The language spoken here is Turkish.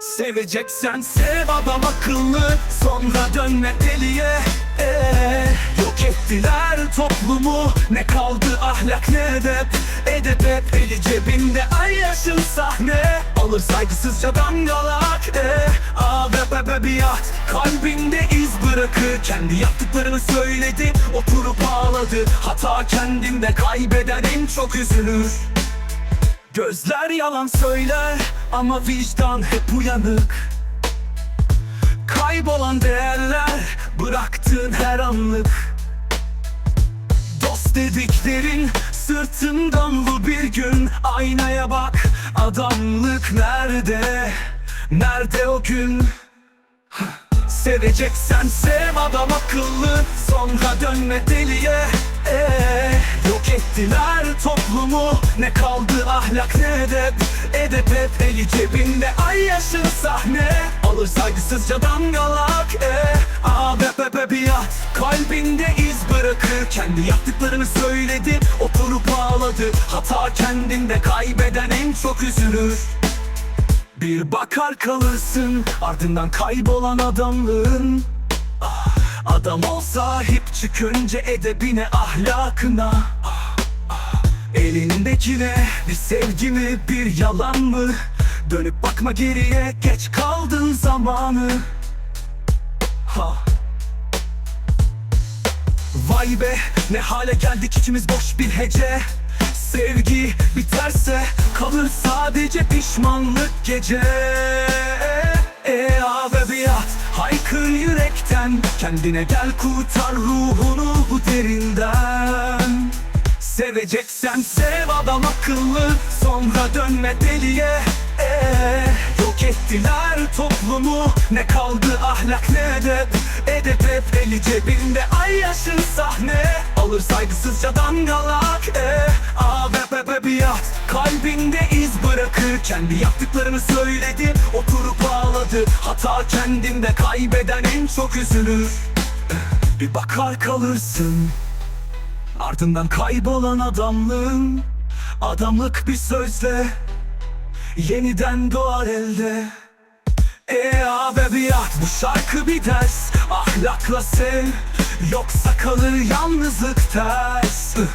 Seveceksen sev adam akıllı Sonra dönme deliye. Ee, Yok ettiler toplumu Ne kaldı ahlak ne edep. Edep hep eli cebinde Ay yaşın sahne. Alır saygısızca damgalak ee, biat. Kalbinde iz bırakır Kendi yaptıklarını söyledi Oturup ağladı. Hata kendinde kaybeden en çok üzülür Gözler yalan söyler ama vicdan hep uyanık. Kaybolan değerler bıraktığın her anlık. Dost dediklerin sırtından vur bir gün. Aynaya bak adamlık nerede? Nerede o gün? Seveceksen sev adam akıllı Sonra dönme deliye. Ee, ettiler toplumu. Ne kaldı ahlak ne edep. Edep hep eli cebinde. Ay yaşın sahne. Alır saygısızca damgalak A be be be biat Kalbinde iz bırakır. Kendi yaptıklarını söyledi. Oturup ağladı. Hata kendinde kaybeden en çok üzülür. Bir bakar kalırsın. Ardından kaybolan adamlığın. Ah, Adam ol sahip çıkınca edebine ahlakına. Ah, ah. Elindekine bir sevgi mi bir yalan mı? Dönüp bakma geriye geç kaldın zamanı. Ha. Vay be ne hale geldik içimiz boş bir hece. Sevgi biterse kalır sadece pişmanlık gece. E a ve biat haykır yürekten. Kendine gel kurtar ruhunu bu derinden Seveceksen sev adam akıllı Sonra dönme deliye. Ee, Yok ettiler toplumu Ne kaldı ahlak ne edep. Edep hep eli cebinde Ay yaşın sahne. Alır saygısızca damgalak ee, A be be be biat Kalbinde iz bırakır Kendi yaptıklarını söyledi Oturup ağladı. Hata kendinde kaybeden en çok üzülür. Bir bakar kalırsın Ardından kaybolan adamlığın Adamlık bir sözle Yeniden doğar elde. E a be biat bu şarkı bir ders. Ahlakla sev Yoksa kalır yalnızlık ters. Ih.